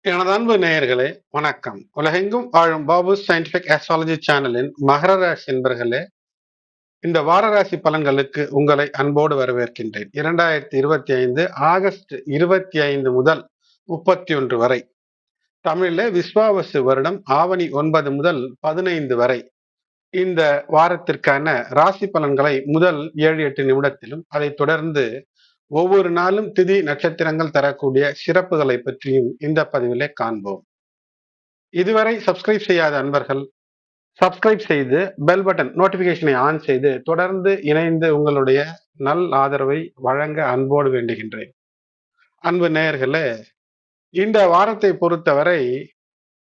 எனது அன்பு நேயர்களே வணக்கம். உலகெங்கும் வாழும் பாபு சயின்டிபிக் ஆஸ்ட்ராலஜி சேனலின் மகர ராசி என்பர்களே இந்த வார ராசி பலன்களுக்கு உங்களை அன்போடு வரவேற்கின்றேன். இரண்டாயிரத்தி இருபத்தி ஐந்து ஆகஸ்ட் இருபத்தி ஐந்து முதல் முப்பத்தி ஒன்று வரை. தமிழில் விஸ்வாவசு வருடம் ஆவணி ஒன்பது முதல் பதினைந்து வரை. இந்த வாரத்திற்கான ராசி பலன்களை முதல் ஏழு எட்டு நிமிடத்திலும் அதைத் தொடர்ந்து ஒவ்வொரு நாளும் திதி நட்சத்திரங்கள் தரக்கூடிய சிறப்புகளை பற்றியும் இந்த பதிவிலே காண்போம். இதுவரை சப்ஸ்கிரைப் செய்யாத அன்பர்கள் சப்ஸ்கிரைப் செய்து பெல் பட்டன் நோட்டிபிகேஷனை ஆன் செய்து தொடர்ந்து இணைந்து உங்களுடைய நல் ஆதரவை வழங்க அன்போடு வேண்டுகின்றேன். அன்பு நேயர்களே இந்த வாரத்தை பொறுத்தவரை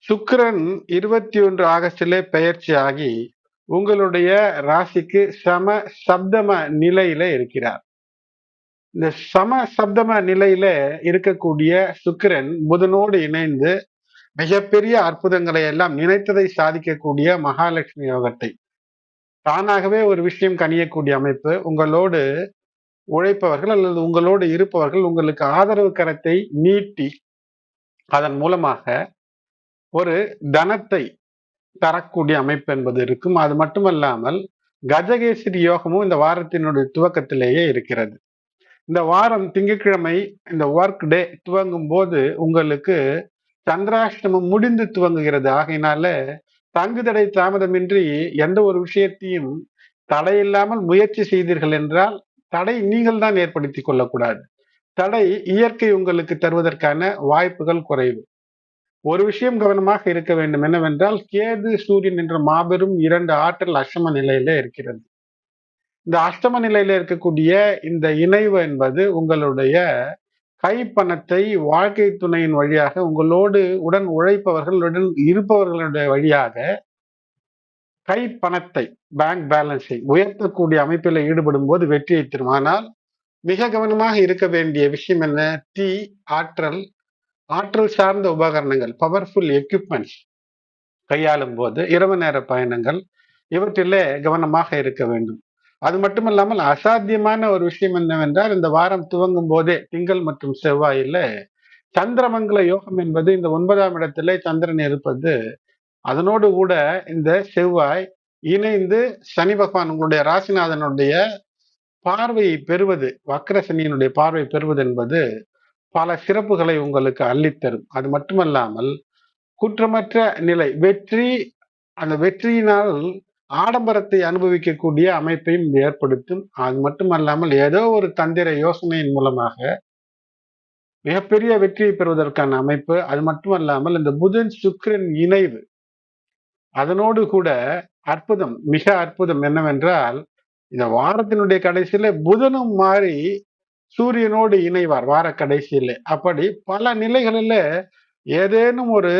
சுக்கிரன் இருபத்தி ஒன்று ஆகஸ்டிலே பெயர்ச்சி ஆகி உங்களுடைய ராசிக்கு சம சப்தம நிலையில இருக்கிறார். இந்த சம சப்தம நிலையில இருக்கக்கூடிய சுக்கிரன் புதனோடு இணைந்து மிகப்பெரிய அற்புதங்களை எல்லாம் நினைத்ததை சாதிக்கக்கூடிய மகாலட்சுமி யோகத்தை. தானாகவே ஒரு விஷயம் கனியக்கூடிய அமைப்பு. உங்களோடு உழைப்பவர்கள் அல்லது உங்களோடு இருப்பவர்கள் உங்களுக்கு ஆதரவு கரத்தை நீட்டி அதன் மூலமாக ஒரு தனத்தை தரக்கூடிய அமைப்பு என்பது இருக்கும். அது மட்டுமல்லாமல் கஜகேசரி யோகமும் இந்த வாரத்தினுடைய துவக்கத்திலேயே இருக்கிறது. இந்த வாரம் திங்கட்கிழமை இந்த ஒர்க் டே துவங்கும் போது உங்களுக்கு சந்திராஷ்டமம் முடிந்து துவங்குகிறது. ஆகையினால தங்குதடை தாமதமின்றி எந்த ஒரு விஷயத்தையும் தடையில்லாமல் முயற்சி செய்தீர்கள் என்றால் தடை நீங்கள் தான் ஏற்படுத்தி கொள்ளக்கூடாது. தடை இயற்கை உங்களுக்கு தருவதற்கான வாய்ப்புகள் குறைவு. ஒரு விஷயம் கவனமாக இருக்க வேண்டும். என்னவென்றால் கேது சூரியன் என்ற மாபெரும் இரண்டு ஆற்றல் அசம நிலையில இருக்கிறது. இந்த அஷ்டம நிலையில இருக்கக்கூடிய இந்த இணைவு என்பது உங்களுடைய கைப்பணத்தை வாழ்க்கை துணையின் வழியாக உங்களோடு உடன் உழைப்பவர்களுடன் இருப்பவர்களுடைய வழியாக கை பணத்தை பேங்க் பேலன்ஸை உயர்த்தக்கூடிய அமைப்பில் ஈடுபடும் போது வெற்றியை தரும். ஆனால் மிக கவனமாக இருக்க வேண்டிய விஷயம் என்ன? தீ ஆற்றல் ஆற்றல் சார்ந்த உபகரணங்கள் பவர்ஃபுல் எக்யூப்மெண்ட்ஸ் கையாளும் போது இரவு நேர பயணங்கள் இவற்றிலே கவனமாக இருக்க வேண்டும். அது மட்டும் இல்லாமல் அசாத்தியமான ஒரு விஷயம் என்னவென்றால் இந்த வாரம் துவங்கும் போதே திங்கள் மற்றும் செவ்வாயில சந்திரமங்கல யோகம் என்பது இந்த ஒன்பதாம் இடத்துல சந்திரன் இருப்பது அதனோடு கூட இந்த செவ்வாய் இணைந்து சனி பகவான் உங்களுடைய ராசிநாதனுடைய பார்வையை பெறுவது வக்கர சனியினுடைய பார்வை பெறுவது என்பது பல சிறப்புகளை உங்களுக்கு அள்ளித்தரும். அது மட்டுமல்லாமல் குற்றமற்ற நிலை வெற்றி அந்த வெற்றியினால் ஆடம்பரத்தை அனுபவிக்கக்கூடிய அமைப்பையும் ஏற்படுத்தும். அது மட்டுமல்லாமல் ஏதோ ஒரு தந்திர யோசனையின் மூலமாக மிகப்பெரிய வெற்றியை பெறுவதற்கான அமைப்பு. அது மட்டுமல்லாமல் இந்த புதன் சுக்கிரன் இணைவு. அதனோடு கூட அற்புதம் மிக அற்புதம் என்னவென்றால் இந்த வாரத்தினுடைய கடைசியில புதனும் மாறி சூரியனோடு இணைவார் வார கடைசியில. அப்படி பல நிலைகளில ஏதேனும் ஒரு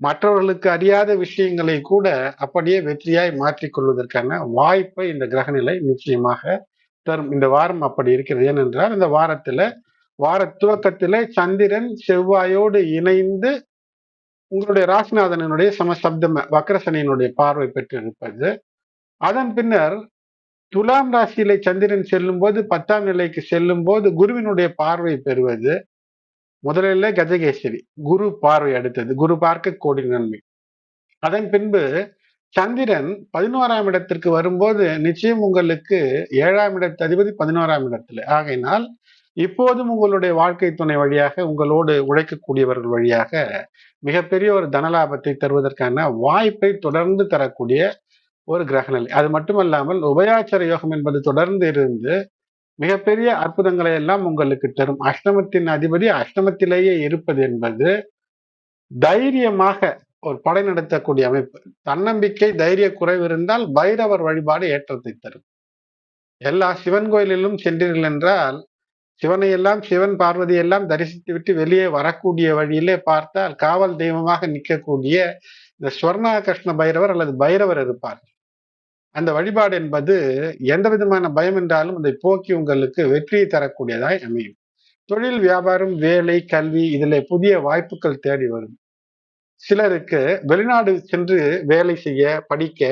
மற்றவர்களுக்கு அறியாத விஷயங்களை கூட அப்படியே வெற்றியாய் மாற்றிக்கொள்வதற்கான வாய்ப்பை இந்த கிரகநிலை நிச்சயமாக தரும். இந்த வாரம் அப்படி இருக்கிறது. ஏனென்றால் இந்த வாரத்துல வார துவக்கத்துல சந்திரன் செவ்வாயோடு இணைந்து உங்களுடைய ராசிநாதனுடைய சமசப்தம வக்ரசனையினுடைய பார்வை பெற்றிருப்பது. அதன் பின்னர் துலாம் ராசியில சந்திரன் செல்லும் போது பத்தாம் நிலைக்கு செல்லும் போது குருவினுடைய பார்வை பெறுவது. முதலில் கஜகேசரி. குரு பார்வை அடுத்தது. குரு பார்க்க கோடி நன்மை. அதன் பின்பு சந்திரன் பதினோராம் இடத்திற்கு வரும்போது நிச்சயம் உங்களுக்கு ஏழாம் இடத்து அதிபதி பதினோராம் இடத்துல. ஆகையினால் இப்போதும் உங்களுடைய வாழ்க்கை துணை வழியாக உங்களோடு உழைக்கக்கூடியவர்கள் வழியாக மிகப்பெரிய ஒரு தனலாபத்தை தருவதற்கான வாய்ப்பை தொடர்ந்து தரக்கூடிய ஒரு கிரகநிலை. அது மட்டுமல்லாமல் உபயாச்சர யோகம் என்பது தொடர்ந்து இருந்து மிகப்பெரிய அற்புதங்களை எல்லாம் உங்களுக்கு தரும். அஷ்டமத்தின் அதிபதி அஷ்டமத்திலேயே இருப்பது என்பது தைரியமாக ஒரு படை நடத்தக்கூடிய அமைப்பு. தன்னம்பிக்கை தைரிய குறைவு இருந்தால் பைரவர் வழிபாடு ஏற்றத்தை தரும். எல்லா சிவன் கோயிலிலும் சென்றீர்கள் என்றால் சிவனை எல்லாம் சிவன் பார்வதி எல்லாம் தரிசித்து விட்டு வெளியே வரக்கூடிய வழியிலே பார்த்தால் காவல் தெய்வமாக நிற்கக்கூடிய இந்த ஸ்வர்ணா கிருஷ்ண பைரவர் அல்லது பைரவர் இருப்பார். அந்த வழிபாடு என்பது எந்த விதமான பயம் என்றாலும் அதை போக்கி உங்களுக்கு வெற்றியை தரக்கூடியதாய் அமையும். தொழில் வியாபாரம் வேலை கல்வி இதில் புதிய வாய்ப்புகள் தேடி வரும். சிலருக்கு வெளிநாடு சென்று வேலை செய்ய படிக்க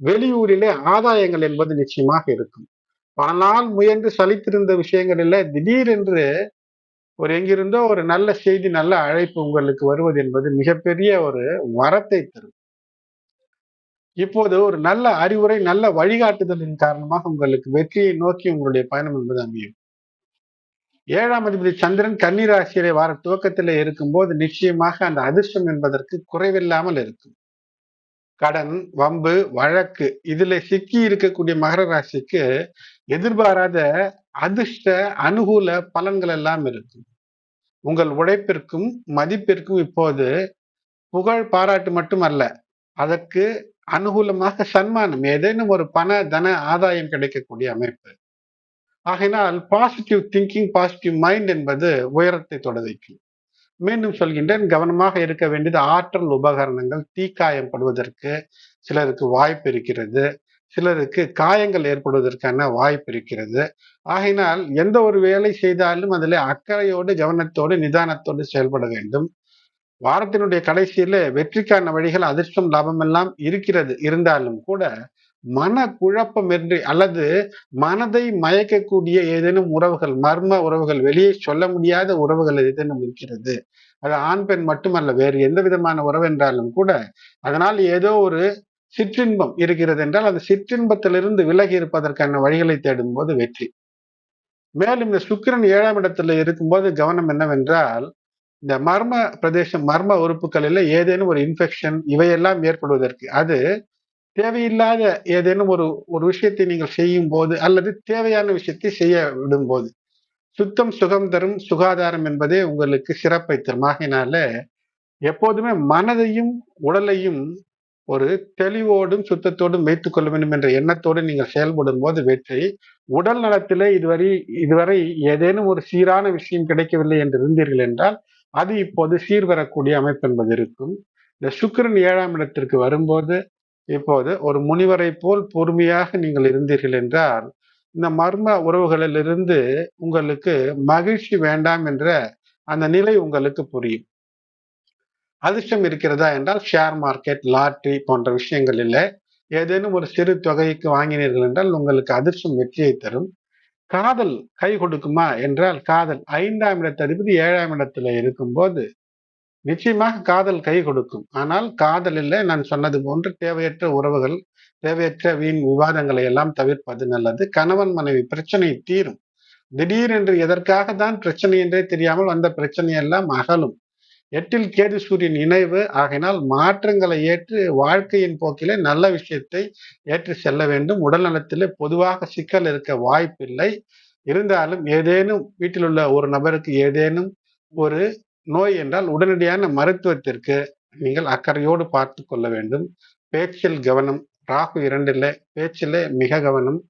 வெளியூரிலே ஆதாயங்கள் என்பது நிச்சயமாக இருக்கும். பல நாள் முயன்று சலித்திருந்த விஷயங்களில் திடீரென்று ஒரு எங்கிருந்தோ ஒரு நல்ல செய்தி நல்ல அழைப்பு உங்களுக்கு வருவது என்பது மிகப்பெரிய ஒரு வரத்தை தரும். இப்போது ஒரு நல்ல அறிவுரை நல்ல வழிகாட்டுதலின் காரணமாக உங்களுக்கு வெற்றியை நோக்கி உங்களுடைய பயணம் என்பது அமையும். ஏழாம் அதிபதி சந்திரன் கன்னிராசியிலே வார துவக்கத்தில் இருக்கும்போது நிச்சயமாக அந்த அதிர்ஷ்டம் என்பதற்கு குறைவில்லாமல் இருக்கும். கடன் வம்பு வழக்கு இதுல சிக்கி இருக்கக்கூடிய மகர ராசிக்கு எதிர்பாராத அதிர்ஷ்ட அனுகூல பலன்கள் எல்லாம் இருக்கும். உங்கள் உழைப்பிற்கும் மதிப்பிற்கும் இப்போது புகழ் பாராட்டு மட்டுமல்ல அதற்கு அனுகூலமாக சன்மானம் ஏதேனும் ஒரு பண தன ஆதாயம் கிடைக்கக்கூடிய அமைப்பு. ஆகையினால் பாசிட்டிவ் திங்கிங் பாசிட்டிவ் மைண்ட் என்பது உயரத்தை தொடதைக்கும் மீண்டும் சொல்கின்றேன் கவனமாக இருக்க வேண்டியது ஆற்றல் உபகரணங்கள் தீக்காயம் படுவதற்கு சிலருக்கு வாய்ப்பு இருக்கிறது. சிலருக்கு காயங்கள் ஏற்படுவதற்கான வாய்ப்பு இருக்கிறது. ஆகையினால் எந்த ஒரு வேலை செய்தாலும் அதில் அக்கறையோடு கவனத்தோடு நிதானத்தோடு செயல்பட வேண்டும். வாரத்தினுடைய கடைசியில வெற்றிக்கான வழிகள் அதிர்ஷ்டம் லாபம் எல்லாம் இருக்கிறது. இருந்தாலும் கூட மன குழப்பமின்றி அல்லது மனதை மயக்கக்கூடிய ஏதேனும் உறவுகள் மர்ம உறவுகள் வெளியே சொல்ல முடியாத உறவுகள் ஏதேனும் இருக்கிறது. அது ஆண் பெண் மட்டுமல்ல வேறு எந்த விதமான உறவு என்றாலும் கூட அதனால் ஏதோ ஒரு சிற்றின்பம் இருக்கிறது என்றால் அந்த சிற்றின்பத்திலிருந்து விலகி இருப்பதற்கான வழிகளை தேடும் போது வெற்றி. மேலும் இந்த சுக்கிரன் ஏழாம் இடத்துல இருக்கும்போது கவனம் என்னவென்றால் இந்த மர்ம பிரதேசம் மர்ம உறுப்புகளில் ஏதேனும் ஒரு இன்ஃபெக்ஷன் இவையெல்லாம் ஏற்படுவதற்கு அது தேவையில்லாத ஏதேனும் ஒரு ஒரு விஷயத்தை நீங்கள் செய்யும் போது அல்லது தேவையான விஷயத்தை செய்ய விடும் போது சுத்தம் சுகம் தரும் சுகாதாரம் என்பதே உங்களுக்கு சிறப்பை தரும். ஆகினால எப்போதுமே மனதையும் உடலையும் ஒரு தெளிவோடும் சுத்தத்தோடும் வைத்துக் கொள்ள வேண்டும் என்ற எண்ணத்தோடு நீங்கள் செயல்படும் போது வெற்றி. உடல் நலத்திலே இதுவரை இதுவரை ஏதேனும் ஒரு சீரான விஷயம் கிடைக்கவில்லை என்று இருந்தீர்கள் என்றால் அது இப்போது சீர்வரக்கூடிய அமைப்பு என்பது இருக்கும். இந்த சுக்கரன் ஏழாம் இடத்திற்கு வரும்போது இப்போது ஒரு முனிவரை போல் பொறுமையாக நீங்கள் இருந்தீர்கள் என்றால் இந்த மர்ம உறவுகளிலிருந்து உங்களுக்கு மகிழ்ச்சி வேண்டாம் என்ற அந்த நிலை உங்களுக்கு புரியும். அதிர்ஷ்டம் இருக்கிறதா என்றால் ஷேர் மார்க்கெட் லாட்ரி போன்ற விஷயங்களில் ஏதேனும் ஒரு சிறு தொகைக்கு வாங்கினீர்கள் என்றால் உங்களுக்கு அதிர்ஷ்டம் வெற்றியை தரும். காதல் கை கொடுக்குமா என்றால் காதல் ஐந்தாம் இடத்த அதிபதி ஏழாம் இடத்துல இருக்கும்போது நிச்சயமாக காதல் கை கொடுக்கும். ஆனால் காதலில் நான் சொன்னது போன்று தேவையற்ற உறவுகள் தேவையற்ற வீண் விவாதங்களை எல்லாம் தவிர்ப்பது நல்லது. கணவன் மனைவி பிரச்சனை தீரும். திடீரென்று எதற்காக தான் பிரச்சனை என்றே தெரியாமல் அந்த பிரச்சனை எல்லாம் அகலும். எட்டில் கேது சூரியன் இணைவு. ஆகினால் மாற்றங்களை ஏற்று வாழ்க்கையின் போக்கிலே நல்ல விஷயத்தை ஏற்று செல்ல வேண்டும். உடல் நலத்திலே பொதுவாக சிக்கல் இருக்க வாய்ப்பில்லை. இருந்தாலும் ஏதேனும் வீட்டில் உள்ள ஒரு நபருக்கு ஏதேனும் ஒரு நோய் என்றால் உடனடியான மருத்துவத்திற்கு நீங்கள் அக்கறையோடு பார்த்து கொள்ள வேண்டும். பேச்சில் கவனம் ராகு இரண்டில் பேச்சிலே மிக கவனம்.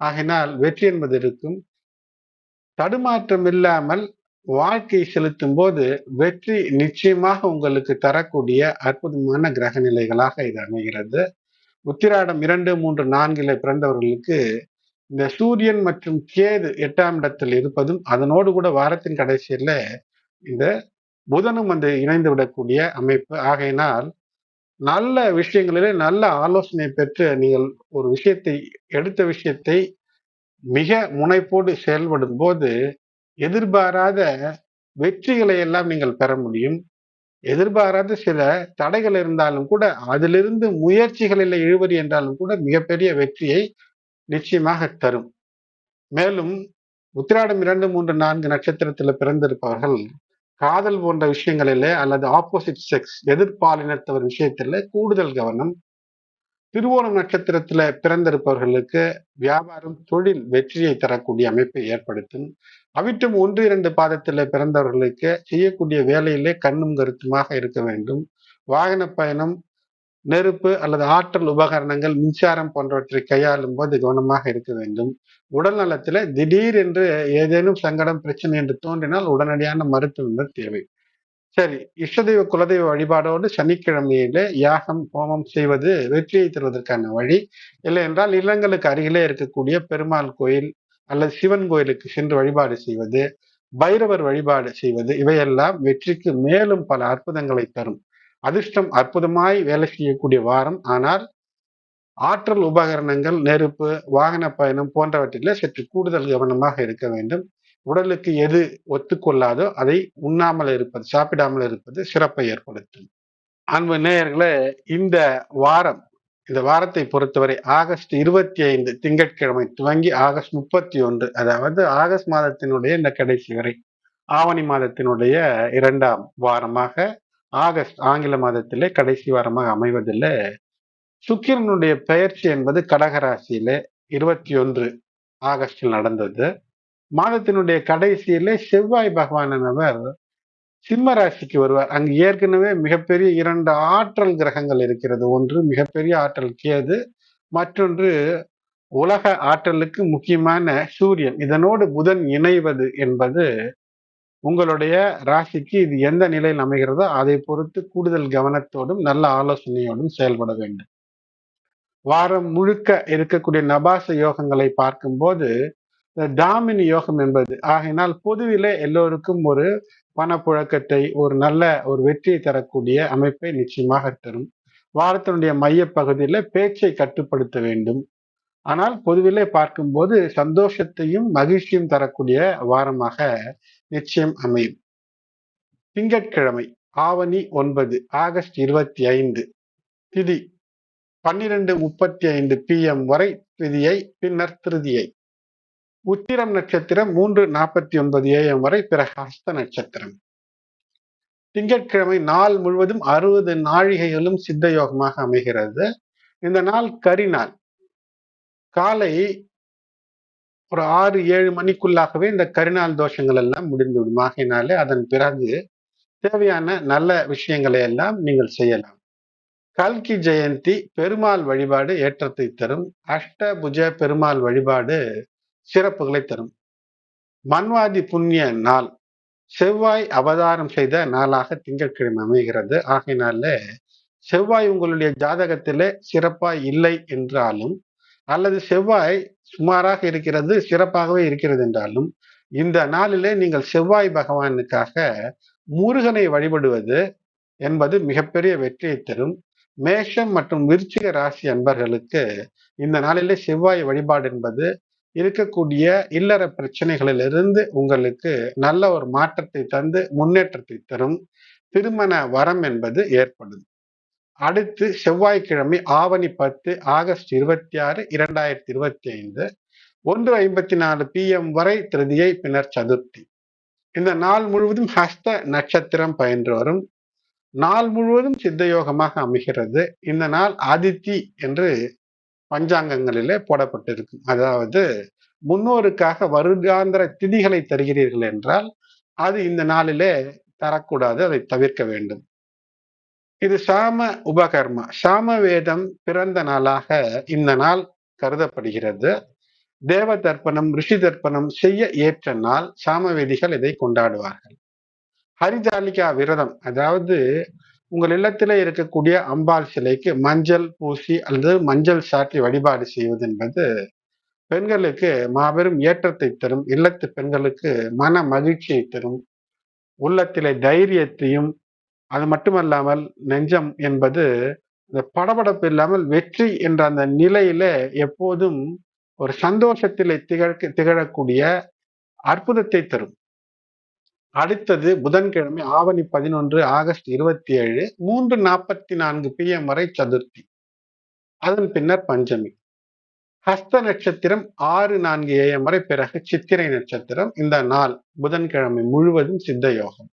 ஆகினால் வெற்றி என்பது இருக்கும். தடுமாற்றம் இல்லாமல் வாழ்க்கை செலுத்தும் போது வெற்றி நிச்சயமாக உங்களுக்கு தரக்கூடிய அற்புதமான கிரக நிலைகளாக இது அமைகிறது. உத்திராடம் இரண்டு மூன்று நான்கில பிறந்தவர்களுக்கு இந்த சூரியன் மற்றும் கேது எட்டாம் இடத்தில் இருப்பதும் அதனோடு கூட வாரத்தின் கடைசியில இந்த புதனும் வந்து இணைந்து விடக்கூடிய அமைப்பு. ஆகையினால் நல்ல விஷயங்களிலே நல்ல ஆலோசனை பெற்று நீங்கள் ஒரு விஷயத்தை எடுத்த விஷயத்தை மிக முனைப்போடு செயல்படும் போது எதிர்பாராத வெற்றிகளை எல்லாம் நீங்கள் பெற முடியும். எதிர்பாராத சில தடைகள் இருந்தாலும் கூட அதிலிருந்து முயற்சிகளில் இழுவரி என்றாலும் கூட மிகப்பெரிய வெற்றியை நிச்சயமாக தரும். மேலும் உத்திராடம் இரண்டு மூன்று நான்கு நட்சத்திரத்தில் பிறந்திருப்பவர்கள் காதல் போன்ற விஷயங்களிலே அல்லது ஆப்போசிட் செக்ஸ் எதிர்பாலினத்தவர் விஷயத்தில கூடுதல் கவனம். திருவோணம் நட்சத்திரத்துல பிறந்திருப்பவர்களுக்கு வியாபாரம் தொழில் வெற்றியை தரக்கூடிய அமைப்பை ஏற்படுத்தும். அவிட்டும் ஒன்று இரண்டு பாதத்தில் பிறந்தவர்களுக்கு செய்யக்கூடிய வேலையிலே கண்ணும் கருத்துமாக இருக்க வேண்டும். வாகன பயணம் நெருப்பு அல்லது ஆற்றல் உபகரணங்கள் மின்சாரம் போன்றவற்றை கையாளும் போது கவனமாக இருக்க வேண்டும். உடல் நலத்துல திடீர் என்று ஏதேனும் சங்கடம் பிரச்சனை என்று தோன்றினால் உடனடியான மருத்துவம் தேவை. சரி இஷ்டதெய்வ குலதெய்வ வழிபாடோடு சனிக்கிழமையில யாகம் ஹோமம் செய்வது வெற்றியை தருவதற்கான வழி. இல்லை என்றால் இல்லங்களுக்கு அருகிலே இருக்கக்கூடிய பெருமாள் கோயில் அல்லது சிவன் கோயிலுக்கு சென்று வழிபாடு செய்வது பைரவர் வழிபாடு செய்வது இவையெல்லாம் வெற்றிக்கு மேலும் பல அற்புதங்களை தரும். அதிர்ஷ்டம் அற்புதமாய் வேலை செய்யக்கூடிய வாரம். ஆனால் ஆற்றல் உபகரணங்கள் நெருப்பு வாகன பயணம் போன்றவற்றில் சற்று கூடுதல் கவனமாக இருக்க வேண்டும். உடலுக்கு எது ஒத்துக்கொள்ளாதோ அதை உண்ணாமல் இருப்பது சாப்பிடாமல் இருப்பது சிறப்பை ஏற்படுத்தும். அன்பு நேயர்களே இந்த வாரம் இந்த வாரத்தை பொறுத்தவரை ஆகஸ்ட் இருபத்தி ஐந்து திங்கட்கிழமை துவங்கி ஆகஸ்ட் முப்பத்தி ஒன்று அதாவது ஆகஸ்ட் மாதத்தினுடைய இந்த கடைசி வரை ஆவணி மாதத்தினுடைய இரண்டாம் வாரமாக ஆகஸ்ட் ஆங்கில மாதத்திலே கடைசி வாரமாக அமைவதில் சுக்கிரனுடைய பெயர்ச்சி என்பது கடகராசியில இருபத்தி ஒன்று ஆகஸ்டில் நடந்தது. மாதத்தினுடைய கடைசியிலே செவ்வாய் பகவானவர் சிம்ம ராசிக்கு வருவார். அங்கு ஏற்கனவே மிகப்பெரிய இரண்டு ஆற்றல் கிரகங்கள் இருக்கிறது. ஒன்று மிகப்பெரிய ஆற்றல் கேது மற்றொன்று உலக ஆற்றலுக்கு முக்கியமான சூரியன். இதனோடு புதன் இணைவது என்பது உங்களுடைய ராசிக்கு இது எந்த நிலையில் அமைகிறதோ அதை பொறுத்து கூடுதல் கவனத்தோடும் நல்ல ஆலோசனையோடும் செயல்பட வேண்டும். வாரம் முழுக்க இருக்கக்கூடிய நபாச யோகங்களை பார்க்கும்போது தாமினி யோகம் என்பது ஆகையினால் பொதுவிலே எல்லோருக்கும் ஒரு பணப்புழக்கத்தை ஒரு நல்ல ஒரு வெற்றியை தரக்கூடிய அமைப்பை நிச்சயமாக தரும். வாரத்தினுடைய மைய பகுதியில் பேச்சை கட்டுப்படுத்த வேண்டும். ஆனால் பொதுவிலே பார்க்கும்போது சந்தோஷத்தையும் மகிழ்ச்சியும் தரக்கூடிய வாரமாக நிச்சயம் அமையும். திங்கட்கிழமை ஆவணி ஒன்பது ஆகஸ்ட் இருபத்தி ஐந்து திதி பன்னிரண்டு முப்பத்தி ஐந்து பி எம் வரை திதியை பின்னர் திருதியை. உத்திரம் நட்சத்திரம் மூன்று நாற்பத்தி ஒன்பது ஏஎம் வரை பிறகு ஹஸ்த நட்சத்திரம். திங்கட்கிழமை நாள் முழுவதும் அறுபது நாழிகைகளும் சித்த யோகமாக அமைகிறது. இந்த நாள் கரிநாள் காலை ஒரு ஆறு ஏழு மணிக்குள்ளாகவே இந்த கரிநாள் தோஷங்கள் எல்லாம் முடிந்துவிடும். ஆகையினாலே அதன் பிறகு தேவையான நல்ல விஷயங்களை எல்லாம் நீங்கள் செய்யலாம். கல்கி ஜெயந்தி பெருமாள் வழிபாடு ஏற்றத்தை தரும். அஷ்டபுஜ பெருமாள் வழிபாடு சிறப்புகளை தரும். மன்வாதி புண்ணிய நாள். செவ்வாய் அவதாரம் செய்த நாளாக திங்கட்கிழமை அமைகிறது. ஆகையினால செவ்வாய் உங்களுடைய ஜாதகத்திலே சிறப்பாய் இல்லை என்றாலும் அல்லது செவ்வாய் சுமாராக இருக்கிறது சிறப்பாகவே இருக்கிறது என்றாலும் இந்த நாளிலே நீங்கள் செவ்வாய் பகவானுக்காக முருகனை வழிபடுவது என்பது மிகப்பெரிய வெற்றியை தரும். மேஷம் மற்றும் விருச்சிக ராசி அன்பர்களுக்கு இந்த நாளிலே செவ்வாய் வழிபாடு என்பது இருக்கக்கூடிய இல்லற பிரச்சனைகளிலிருந்து உங்களுக்கு நல்ல ஒரு மாற்றத்தை தந்து முன்னேற்றத்தை தரும் திருமண வரம் என்பது ஏற்படும் அடுத்து செவ்வாய்க்கிழமை ஆவணி பத்து ஆகஸ்ட் இருபத்தி ஆறு இரண்டாயிரத்தி இருபத்தி ஐந்து ஒன்று ஐம்பத்தி நாலு பிஎம் வரை திருதியை பின்னர் சதுர்த்தி. இந்த நாள் முழுவதும் ஹஸ்த நட்சத்திரம் பயின்று வரும். நாள் முழுவதும் சித்தயோகமாக அமைகிறது. இந்த நாள் ஆதித்தி என்று பஞ்சாங்கங்களிலே போடப்பட்டிருக்கும் அதாவது முன்னோருக்காக வருடாந்திர திதிகளை தருகிறீர்கள் என்றால் அது இந்த நாளிலே தரக்கூடாது அதை தவிர்க்க வேண்டும். இது சாம உபகர்மா. சாம வேதம் பிறந்த நாளாக இந்த நாள் கருதப்படுகிறது. தேவ தர்ப்பணம் ரிஷி தர்ப்பணம் செய்ய ஏற்ற நாள் சாமவேதிகள் இதை கொண்டாடுவார்கள். ஹரிஜாலிகா விரதம் அதாவது உங்கள் இல்லத்தில் இருக்கக்கூடிய அம்பாள் சிலைக்கு மஞ்சள் பூசி அல்லது மஞ்சள் சாற்றி வழிபாடு செய்வது என்பது பெண்களுக்கு மாபெரும் ஏற்றத்தை தரும் இல்லத்து பெண்களுக்கு மன மகிழ்ச்சியை தரும் உள்ளத்திலே தைரியத்தையும் அது மட்டுமல்லாமல் நெஞ்சம் என்பது இந்த படபடப்பு இல்லாமல் வெற்றி என்ற அந்த நிலையில எப்போதும் ஒரு சந்தோஷத்திலே திகழ்க்க திகழக்கூடிய அற்புதத்தை தரும். அடுத்தது புதன்கிழமை ஆவணி பதினொன்று ஆகஸ்ட் இருபத்தி ஏழு மூன்று நாற்பத்தி நான்கு பி எம் வரை சதுர்த்தி. அதன் பின்னர் பஞ்சமி. ஹஸ்த நட்சத்திரம் ஆறு நான்கு ஏஎம் வரை பிறகு சித்திரை நட்சத்திரம். இந்த நாள் புதன்கிழமை முழுவதும் சித்த யோகம்.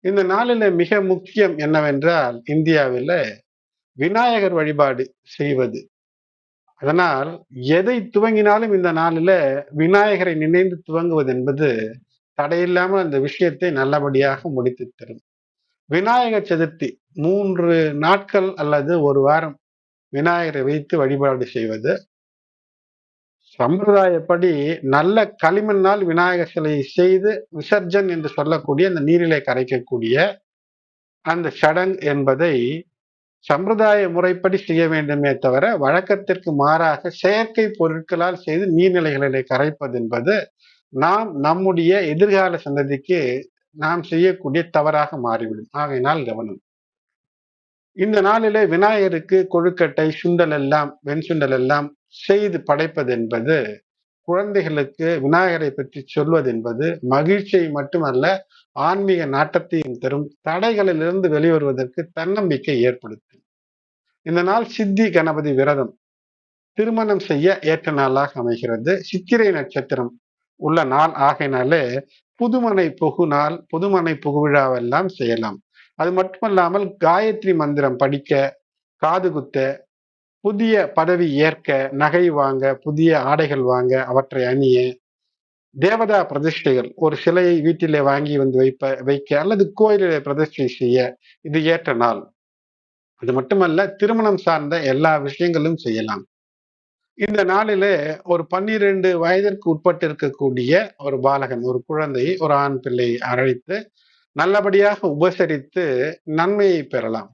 இந்த நாளில மிக முக்கியம் என்னவென்றால் இந்தியாவில் விநாயகர் வழிபாடு செய்வது. அதனால் எதை துவங்கினாலும் இந்த நாளில விநாயகரை நினைந்து துவங்குவது என்பது தடையில்லாமல் அந்த விஷயத்தை நல்லபடியாக முடித்து தரும். விநாயகர் சதுர்த்தி மூன்று நாட்கள் அல்லது ஒரு வாரம் விநாயகரை வைத்து வழிபாடு செய்வது. சம்பிரதாயப்படி நல்ல களிமண்ணால் விநாயகர் சிலையை செய்து விசர்ஜன் என்று சொல்லக்கூடிய அந்த நீரிலை கரைக்கக்கூடிய அந்த சடங் என்பதை சம்பிரதாய முறைப்படி செய்ய வேண்டுமே தவிர வழக்கத்திற்கு மாறாக செயற்கை பொருட்களால் செய்து நீர்நிலைகளிலே கரைப்பது என்பது நாம் நம்முடைய எதிர்கால சந்ததிக்கு நாம் செய்யக்கூடிய தவறாக மாறிவிடும். ஆகையினால் கவனம். இந்த நாளிலே விநாயகருக்கு கொழுக்கட்டை சுண்டல் எல்லாம் வெண் சுண்டல் எல்லாம் செய்து படைப்பது என்பது குழந்தைகளுக்கு விநாயகரை பற்றி சொல்வது என்பது மகிழ்ச்சியை மட்டுமல்ல ஆன்மீக நாட்டத்தையும் தரும் தடைகளிலிருந்து வெளிவருவதற்கு தன்னம்பிக்கை ஏற்படுத்தும். இந்த நாள் சித்தி கணபதி விரதம் திருமணம் செய்ய ஏற்ற நாளாக அமைகிறது. சித்திரை நட்சத்திரம் உள்ள நாள் ஆகையினாலே புதுமனை புகு நாள் புதுமனை புகுவிழாவெல்லாம் செய்யலாம். அது மட்டுமல்லாமல் காயத்ரி மந்திரம் படிக்க காது குத்த புதிய பதவி ஏற்க நகை வாங்க புதிய ஆடைகள் வாங்க அவற்றை அணிய தேவதா பிரதிஷ்டைகள் ஒரு சிலையை வீட்டிலே வாங்கி வந்து வைப்ப வைக்க அல்லது கோயிலிலே பிரதிஷ்டை செய்ய இது ஏற்ற நாள். அது மட்டுமல்ல திருமணம் சார்ந்த எல்லா விஷயங்களும் செய்யலாம். இந்த நாளில ஒரு பன்னிரண்டு வயதிற்கு உட்பட்டு இருக்கக்கூடிய ஒரு பாலகன் ஒரு குழந்தையை ஒரு ஆண் பிள்ளையை அழைத்து நல்லபடியாக உபசரித்து நன்மையை பெறலாம்.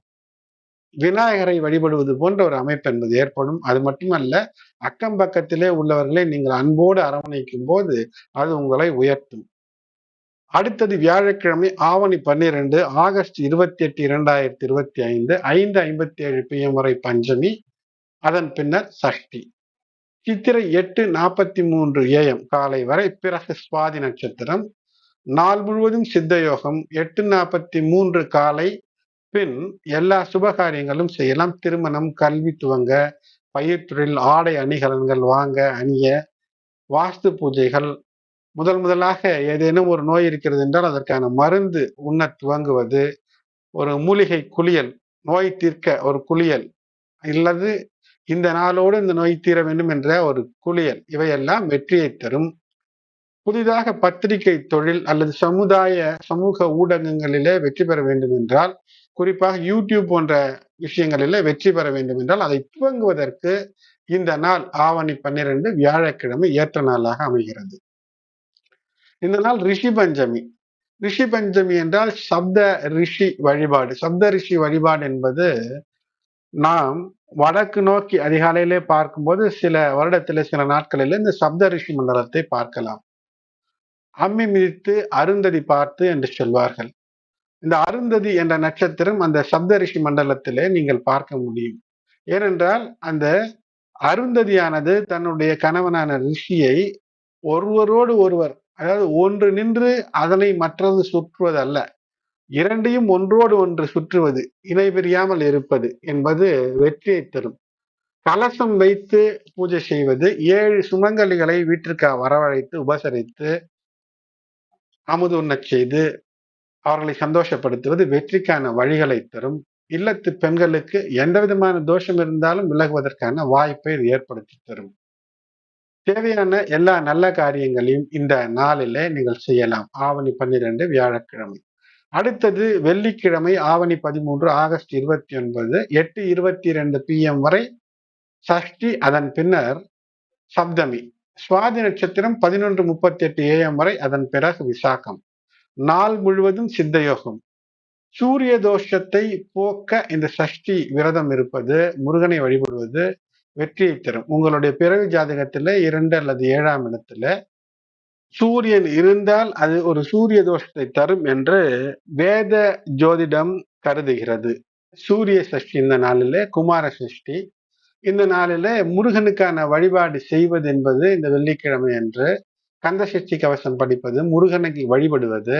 விநாயகரை வழிபடுவது போன்ற ஒரு அமைப்பு என்பது ஏற்படும். அது மட்டுமல்ல அக்கம் பக்கத்திலே உள்ளவர்களை நீங்கள் அன்போடு அரவணைக்கும் போது அது உங்களை உயர்த்தும். அடுத்தது வியாழக்கிழமை ஆவணி பன்னிரண்டு ஆகஸ்ட் இருபத்தி எட்டு இரண்டாயிரத்தி இருபத்தி ஐந்து ஐந்து ஐம்பத்தி ஏழு பிஎம் வரை பஞ்சமி அதன் பின்னர் சஷ்டி. சித்திரை எட்டு நாற்பத்தி மூன்று ஏஎம் காலை வரை பிறகு சுவாதி நட்சத்திரம். நாள் முழுவதும் சித்தயோகம் எட்டு நாற்பத்தி மூன்று காலை. பின் எல்லா சுபகாரியங்களும் செய்யலாம். திருமணம் கல்வி துவங்க பயிர்த்துறையில் ஆடை அணிகலன்கள் வாங்க அணிய வாஸ்து பூஜைகள். முதல் முதலாக ஏதேனும் ஒரு நோய் இருக்கிறது என்றால் அதற்கான மருந்து உண்ண துவங்குவது. ஒரு மூலிகை குளியல். நோய் தீர்க்க ஒரு குளியல். இல்லது இந்த நாளோடு இந்த நோய் தீர வேண்டும் என்ற ஒரு குளியல் இவையெல்லாம் வெற்றியை தரும். புதிதாக பத்திரிகை தொழில் அல்லது சமுதாய சமூக ஊடகங்களிலே வெற்றி பெற வேண்டும் என்றால் குறிப்பாக யூடியூப் போன்ற விஷயங்களிலே வெற்றி பெற வேண்டும் என்றால் அதை துவங்குவதற்கு இந்த நாள் ஆவணி பன்னிரண்டு வியாழக்கிழமை ஏற்ற நாளாக அமைகிறது. இந்த நாள் ரிஷி பஞ்சமி. ரிஷி பஞ்சமி என்றால் சப்த ரிஷி வழிபாடு. சப்த ரிஷி வழிபாடு என்பது நாம் வடக்கு நோக்கி அதிகாலையிலே பார்க்கும்போது சில வருடத்தில் சில நாட்களில் இந்த சப்த ரிஷி மண்டலத்தை பார்க்கலாம். அம்மி மிதித்து அருந்ததி பார்த்து என்று சொல்வார்கள். இந்த அருந்ததி என்ற நட்சத்திரம் அந்த சப்த ரிஷி மண்டலத்திலே நீங்கள் பார்க்க முடியும். ஏனென்றால் அந்த அருந்ததியானது தன்னுடைய கணவனான ரிஷியை ஒருவரோடு ஒருவர் அதாவது ஒன்று நின்று அதனை மற்றது சுற்றுவதல்ல. இரண்டையும் ஒன்றோடு ஒன்று சுற்றுவது இணை பிரியாமல் இருப்பது என்பது வெற்றியை தரும். கலசம் வைத்து பூஜை செய்வது ஏழு சுமங்கலிகளை வீட்டிற்கு வரவழைத்து உபசரித்து அமுது உண்ணச் செய்து அவர்களை சந்தோஷப்படுத்துவது வெற்றிக்கான வழிகளை தரும். இல்லத்து பெண்களுக்கு எந்த விதமான தோஷம் இருந்தாலும் விலகுவதற்கான வாய்ப்பை ஏற்படுத்தி தரும். தேவையான எல்லா நல்ல காரியங்களையும் இந்த நாளிலே நீங்கள் செய்யலாம். ஆவணி பன்னிரண்டு வியாழக்கிழமை. அடுத்தது வெள்ளிக்கிழமை ஆவணி பதிமூன்று ஆகஸ்ட் இருபத்தி ஒன்பது எட்டு இருபத்தி ரெண்டு பிஎம் வரை சஷ்டி அதன் பின்னர் சப்தமி. சுவாதி நட்சத்திரம் பதினொன்று முப்பத்தி எட்டு ஏஎம் வரை அதன் பிறகு விசாகம். நாள் முழுவதும் சித்தயோகம். சூரிய தோஷத்தை போக்க இந்த சஷ்டி விரதம் இருப்பது முருகனை வழிபடுவது வெற்றியை தரும். உங்களுடைய பிறகு ஜாதகத்துல இரண்டு அல்லது ஏழாம் இடத்துல சூரியன் இருந்தால் அது ஒரு சூரிய தோஷத்தை தரும் என்று வேத ஜோதிடம் கருதுகிறது. சூரிய சஷ்டி இந்த நாளில குமார சஷ்டி. இந்த நாளில முருகனுக்கான வழிபாடு செய்வது என்பது இந்த வெள்ளிக்கிழமை என்று கந்த சஷ்டி கவசம் படிப்பது முருகனை வழிபடுவது.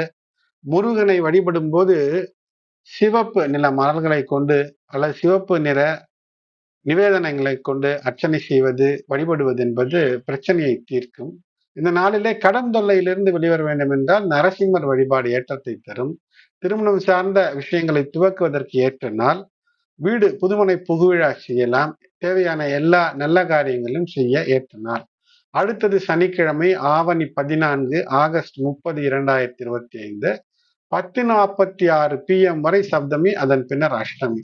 முருகனை வழிபடும் போது சிவப்பு நில மலர்களை கொண்டு அல்லது சிவப்பு நிற நிவேதனங்களை கொண்டு அர்ச்சனை செய்வது வழிபடுவது என்பது பிரச்சனையை தீர்க்கும். இந்த நாளிலே கடன் தொல்லையிலிருந்து வெளிவர வேண்டும் என்றால் நரசிம்மர் வழிபாடு ஏற்றத்தை தரும். திருமணம் சார்ந்த விஷயங்களை துவக்குவதற்கு ஏற்ற நாள். வீடு புதுமனை புகுவிழா செய்யலாம். தேவையான எல்லா நல்ல காரியங்களும் செய்ய ஏற்ற நாள். அடுத்தது சனிக்கிழமை ஆவணி பதினான்கு ஆகஸ்ட் முப்பது இரண்டாயிரத்தி இருபத்தி ஐந்து பத்து நாற்பத்தி ஆறு பிஎம் வரை சப்தமி அதன் பின்னர் அஷ்டமி.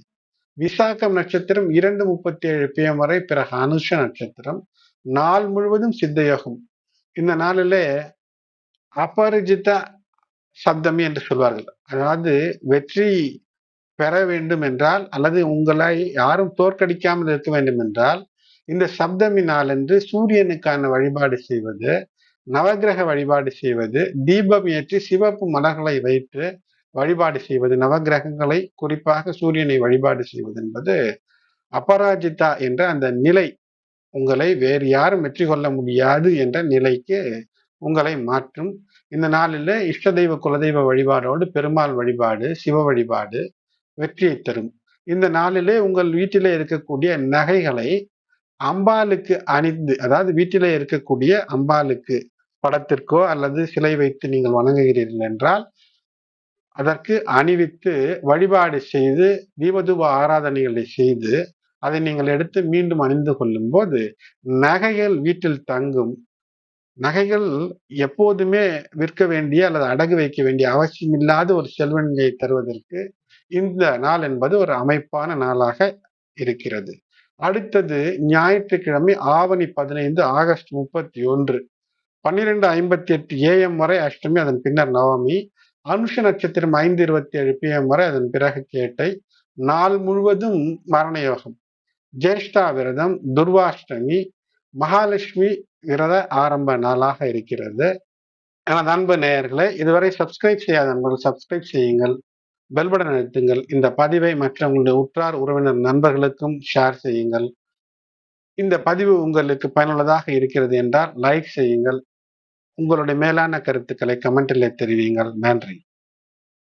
விசாகம் நட்சத்திரம் இரண்டு முப்பத்தி ஏழு பிஎம் வரை பிறகு அனுஷ நட்சத்திரம். நாள் முழுவதும் சித்தயோகம் இந்த நாளிலே அபரிஜித சப்தமி என்று சொல்வார்கள். அதாவது வெற்றி பெற வேண்டும் என்றால் அல்லது உங்களை யாரும் தோற்கடிக்காமல் இருக்க வேண்டும் என்றால் இந்த சப்தமி நாளன்று சூரியனுக்கான வழிபாடு செய்வது நவகிரக வழிபாடு செய்வது தீபம் ஏற்றி சிவப்பு மலர்களை வைத்து வழிபாடு செய்வது நவகிரகங்களை குறிப்பாக சூரியனை வழிபாடு செய்வது என்பது அபராஜிதா என்ற அந்த நிலை உங்களை வேறு யாரும் வெற்றி கொள்ள முடியாது என்ற நிலைக்கு உங்களை மாற்றும். இந்த நாளில் இஷ்ட தெய்வ குலதெய்வ வழிபாடோடு பெருமாள் வழிபாடு சிவ வழிபாடு வெற்றியை தரும். இந்த நாளிலே உங்கள் வீட்டிலே இருக்கக்கூடிய நகைகளை அம்பாளுக்கு அணிந்து அதாவது வீட்டிலே இருக்கக்கூடிய அம்பாளுக்கு படத்திற்கோ அல்லது சிலை வைத்து நீங்கள் வணங்குகிறீர்கள் என்றால் அதற்கு அணிவித்து வழிபாடு செய்து தீபதூப ஆராதனைகளை செய்து அதை நீங்கள் எடுத்து மீண்டும் அணிந்து கொள்ளும் போது நகைகள் வீட்டில் தங்கும் நகைகள் எப்போதுமே விற்க வேண்டிய அல்லது அடகு வைக்க வேண்டிய அவசியம் இல்லாத ஒரு செல்வநிலையை தருவதற்கு இந்த நாள் என்பது ஒரு அமைப்பான நாளாக இருக்கிறது. அடுத்தது ஞாயிற்றுக்கிழமை ஆவணி பதினைந்து ஆகஸ்ட் முப்பத்தி ஒன்று பன்னிரெண்டு ஐம்பத்தி எட்டு ஏஎம் வரை அஷ்டமி அதன் பின்னர் நவமி அனுஷ நட்சத்திரம் ஐந்து இருபத்தி ஏழு பிஎம் வரை அதன் பிறகு கேட்டை நாள் முழுவதும் மரண யோகம் ஜேஷ்டா விரதம் துர்வாஷ்டமி மகாலட்சுமி விரத ஆரம்ப நாளாக இருக்கிறது. எனது அன்பு நேயர்களை இதுவரை சப்ஸ்கிரைப் செய்யாத நண்பர்கள் சப்ஸ்கிரைப் செய்யுங்கள். பெல்படன் அழுத்துங்கள். இந்த பதிவை மற்ற உங்களுடைய உற்றார் உறவினர் நண்பர்களுக்கும் ஷேர் செய்யுங்கள். இந்த பதிவு உங்களுக்கு பயனுள்ளதாக இருக்கிறது என்றால் லைக் செய்யுங்கள். உங்களுடைய மேலான கருத்துக்களை கமெண்டில் தெரிவியுங்கள். நன்றி.